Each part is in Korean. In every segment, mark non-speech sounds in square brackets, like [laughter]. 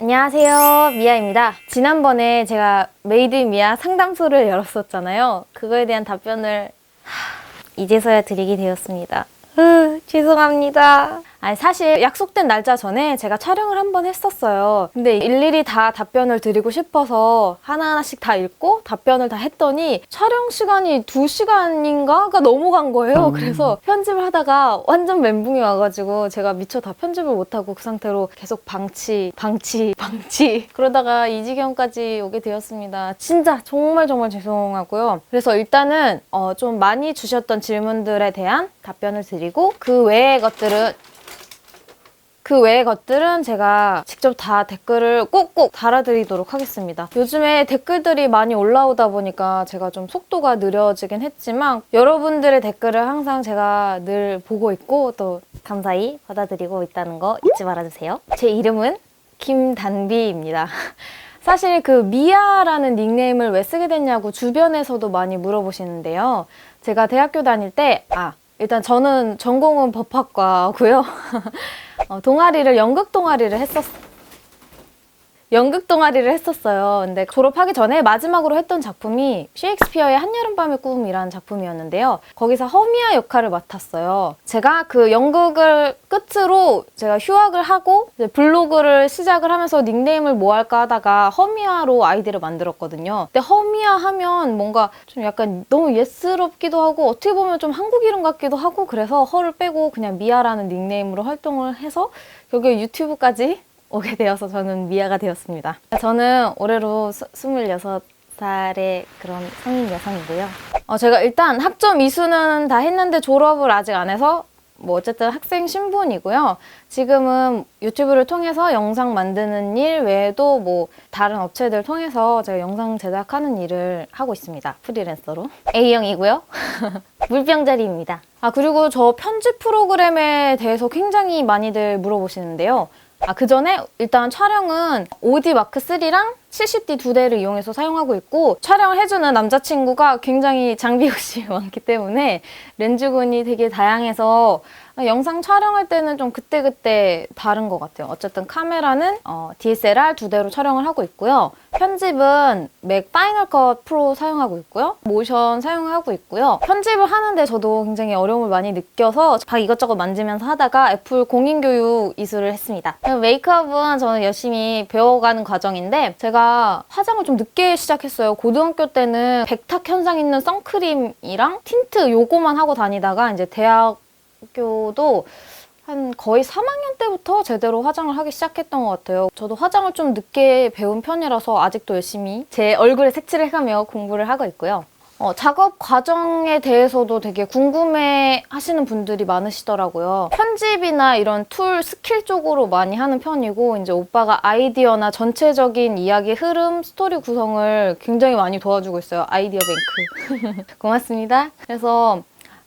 안녕하세요. 미아입니다. 지난번에 제가 메이드 인 미아 상담소를 열었었잖아요. 그거에 대한 답변을 하, 이제서야 드리게 되었습니다. 으, 죄송합니다. 아니, 사실 약속된 날짜 전에 제가 촬영을 한 번 했었어요. 근데 일일이 다 답변을 드리고 싶어서 하나하나씩 다 읽고 답변을 다 했더니 촬영 시간이 2시간인가가 넘어간 거예요. 그래서 편집을 하다가 완전 멘붕이 와가지고 제가 미처 다 편집을 못하고 그 상태로 계속 방치, 방치, [laughs] 방치. 그러다가 이 지경까지 오게 되었습니다. 진짜 정말 정말 죄송하고요. 그래서 일단은 어, 좀 많이 주셨던 질문들에 대한 답변을 드리고 그 외의 것들은 그 외의 것들은 제가 직접 다 댓글을 꼭꼭 달아드리도록 하겠습니다. 요즘에 댓글들이 많이 올라오다 보니까 제가 좀 속도가 느려지긴 했지만 여러분들의 댓글을 항상 제가 늘 보고 있고 또 감사히 받아들이고 있다는 거 잊지 말아주세요. 제 이름은 김단비입니다. [laughs] 사실 그 미아라는 닉네임을 왜 쓰게 됐냐고 주변에서도 많이 물어보시는데요. 제가 대학교 다닐 때, 아, 일단 저는 전공은 법학과고요. [laughs] 어, 동아리를 연극 동아리를 했었 연극 동아리를 했었어요. 근데 졸업하기 전에 마지막으로 했던 작품이 셰익스피어의 한여름밤의 꿈이라는 작품이었는데요. 거기서 허미아 역할을 맡았어요. 제가 그 연극을 끝으로 제가 휴학을 하고 블로그를 시작을 하면서 닉네임을 뭐 할까 하다가 허미아로 아이디를 만들었거든요. 근데 허미아 하면 뭔가 좀 약간 너무 예스럽기도 하고 어떻게 보면 좀 한국 이름 같기도 하고 그래서 허를 빼고 그냥 미아라는 닉네임으로 활동을 해서 여기 유튜브까지 오게 되어서 저는 미아가 되었습니다. 저는 올해로 스, 26살의 그런 성인 여성이고요. 어, 제가 일단 학점 이수는 다 했는데 졸업을 아직 안 해서 뭐 어쨌든 학생 신분이고요. 지금은 유튜브를 통해서 영상 만드는 일 외에도 뭐 다른 업체들 통해서 제가 영상 제작하는 일을 하고 있습니다. 프리랜서로. A형이고요. [laughs] 물병자리입니다. 아, 그리고 저 편집 프로그램에 대해서 굉장히 많이들 물어보시는데요. 아, 그 전에 일단 촬영은 오디 마크 3랑 70D 두 대를 이용해서 사용하고 있고 촬영을 해주는 남자친구가 굉장히 장비 욕심이 [laughs] 많기 때문에 렌즈군이 되게 다양해서 영상 촬영할 때는 좀 그때그때 다른 것 같아요. 어쨌든 카메라는 어, DSLR 두 대로 촬영을 하고 있고요. 편집은 맥 파이널 컷 프로 사용하고 있고요. 모션 사용하고 있고요. 편집을 하는데 저도 굉장히 어려움을 많이 느껴서 막 이것저것 만지면서 하다가 애플 공인교육 이수를 했습니다. 메이크업은 저는 열심히 배워가는 과정인데 제가 화장을 좀 늦게 시작했어요. 고등학교 때는 백탁 현상 있는 선크림이랑 틴트 요거만 하고 다니다가 이제 대학 교도 한 거의 3학년 때부터 제대로 화장을 하기 시작했던 것 같아요. 저도 화장을 좀 늦게 배운 편이라서 아직도 열심히 제 얼굴에 색칠을 해가며 공부를 하고 있고요. 어, 작업 과정에 대해서도 되게 궁금해 하시는 분들이 많으시더라고요. 편집이나 이런 툴, 스킬 쪽으로 많이 하는 편이고, 이제 오빠가 아이디어나 전체적인 이야기 흐름, 스토리 구성을 굉장히 많이 도와주고 있어요. 아이디어 뱅크. [laughs] 고맙습니다. 그래서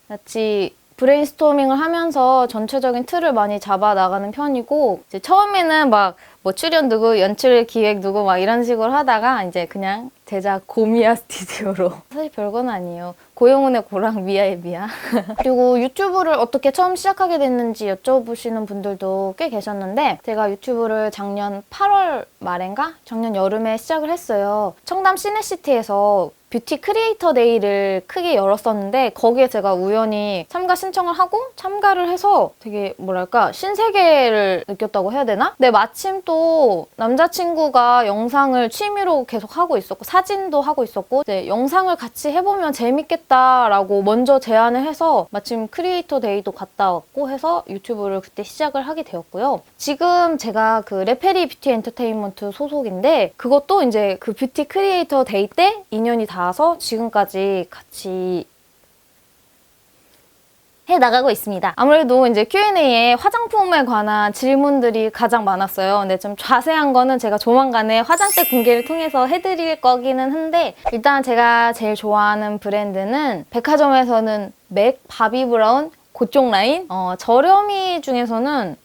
같이 브레인스토밍을 하면서 전체적인 틀을 많이 잡아 나가는 편이고 이제 처음에는 막 뭐 출연 누구, 연출 기획 누구 막 이런 식으로 하다가 이제 그냥 제작 고미아 [laughs] 스튜디오로 사실 별건 아니에요. 고영훈의 고랑 미아의 미아. [laughs] 그리고 유튜브를 어떻게 처음 시작하게 됐는지 여쭤보시는 분들도 꽤 계셨는데 제가 유튜브를 작년 8월 말인가? 작년 여름에 시작을 했어요. 청담 시네시티에서 뷰티 크리에이터 데이를 크게 열었었는데 거기에 제가 우연히 참가 신청을 하고 참가를 해서 되게 뭐랄까 신세계를 느꼈다고 해야 되나? 근데 마침 또 남자친구가 영상을 취미로 계속 하고 있었고 사진도 하고 있었고 이제 영상을 같이 해보면 재밌겠다라고 먼저 제안을 해서 마침 크리에이터 데이도 갔다 왔고 해서 유튜브를 그때 시작을 하게 되었고요. 지금 제가 그 레페리 뷰티 엔터테인먼트 소속인데 그것도 이제 그 뷰티 크리에이터 데이 때 인연이 닿 아서 지금까지 같이 해 나가고 있습니다. 아무래도 이제 Q&A에 화장품에 관한 질문들이 가장 많았어요. 근데 좀 자세한 거는 제가 조만간에 화장대 공개를 통해서 해드릴 거기는 한데 일단 제가 제일 좋아하는 브랜드는 백화점에서는 맥 바비 브라운 그쪽 라인 어, 저렴이 중에서는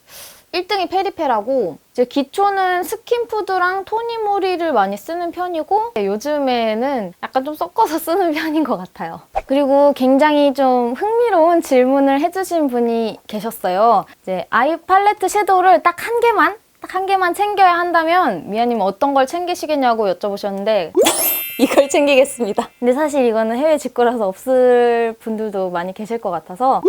1등이 페리페라고 이제 기초는 스킨푸드랑 토니모리를 많이 쓰는 편이고 요즘에는 약간 좀 섞어서 쓰는 [laughs] 편인 것 같아요. 그리고 굉장히 좀 흥미로운 질문을 해주신 분이 계셨어요. 이제 아이 팔레트 섀도우를 딱 한 개만 딱 한 개만 챙겨야 한다면 미아님 어떤 걸 챙기시겠냐고 여쭤보셨는데 [laughs] 이걸 챙기겠습니다. 근데 사실 이거는 해외 직구라서 없을 분들도 많이 계실 것 같아서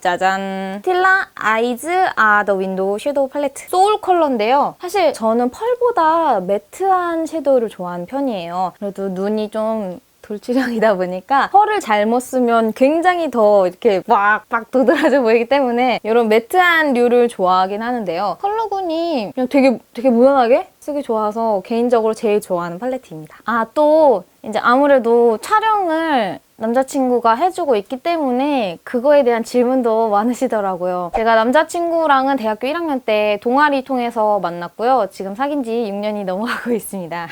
짜잔. 스틸라 아이즈 아더 윈도우 섀도우 팔레트. 소울 컬러인데요. 사실 저는 펄보다 매트한 섀도우를 좋아하는 편이에요. 그래도 눈이 좀 돌출형이다 보니까 펄을 잘못 쓰면 굉장히 더 이렇게 빡빡 도드라져 보이기 때문에 이런 매트한 류를 좋아하긴 하는데요. 컬러군이 그냥 되게 되게 무난하게 쓰기 좋아서 개인적으로 제일 좋아하는 팔레트입니다. 아 또 이제 아무래도 촬영을 남자친구가 해주고 있기 때문에 그거에 대한 질문도 많으시더라고요. 제가 남자친구랑은 대학교 1학년 때 동아리 통해서 만났고요. 지금 사귄 지 6년이 넘어가고 있습니다.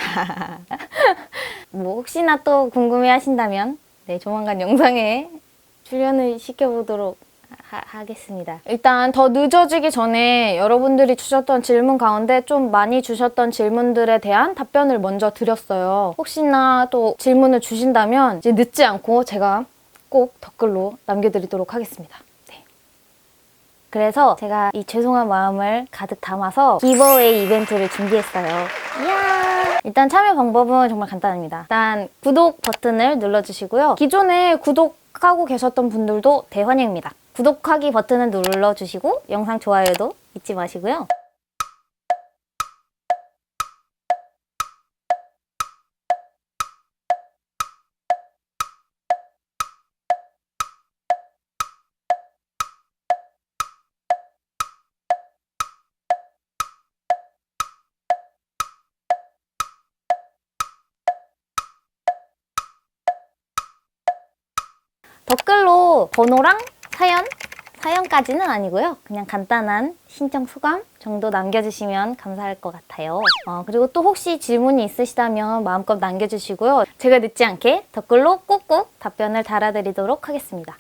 [laughs] 뭐 혹시나 또 궁금해 하신다면 네, 조만간 영상에 출연을 시켜보도록 하, 겠습니다 일단 더 늦어지기 전에 여러분들이 주셨던 질문 가운데 좀 많이 주셨던 질문들에 대한 답변을 먼저 드렸어요. 혹시나 또 질문을 주신다면 이제 늦지 않고 제가 꼭 댓글로 남겨드리도록 하겠습니다. 네. 그래서 제가 이 죄송한 마음을 가득 담아서 기버웨이 이벤트를 준비했어요. 이야! 일단 참여 방법은 정말 간단합니다. 일단 구독 버튼을 눌러주시고요. 기존에 구독 하고 계셨던 분들도 대환영입니다. 구독하기 버튼을 눌러주시고 영상 좋아요도 잊지 마시고요. 댓글로 번호랑 사연, 사연까지는 아니고요. 그냥 간단한 신청 소감 정도 남겨주시면 감사할 것 같아요. 어, 그리고 또 혹시 질문이 있으시다면 마음껏 남겨주시고요. 제가 늦지 않게 댓글로 꼭꼭 답변을 달아드리도록 하겠습니다.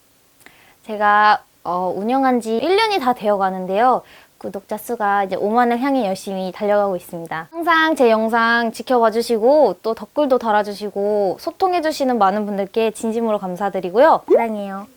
제가 어, 운영한 지 1년이 다 되어 가는데요. 구독자 수가 이제 5만을 향해 열심히 달려가고 있습니다. 항상 제 영상 지켜봐 주시고 또 댓글도 달아주시고 소통해 주시는 많은 분들께 진심으로 감사드리고요. 사랑해요.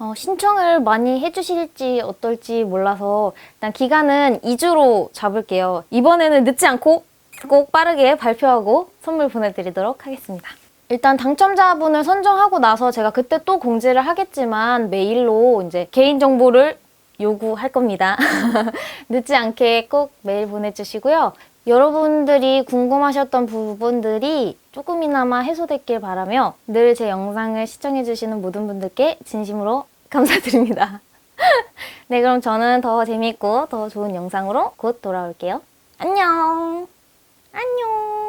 어, 신청을 많이 해주실지 어떨지 몰라서 일단 기간은 2주로 잡을게요. 이번에는 늦지 않고 꼭 빠르게 발표하고 선물 보내드리도록 하겠습니다. 일단 당첨자분을 선정하고 나서 제가 그때 또 공지를 하겠지만 메일로 이제 개인정보를 요구할 겁니다. [laughs] 늦지 않게 꼭 메일 보내주시고요. 여러분들이 궁금하셨던 부분들이 조금이나마 해소됐길 바라며 늘 제 영상을 시청해주시는 모든 분들께 진심으로 감사드립니다. [laughs] 네, 그럼 저는 더 재밌고 더 좋은 영상으로 곧 돌아올게요. 안녕! 안녕!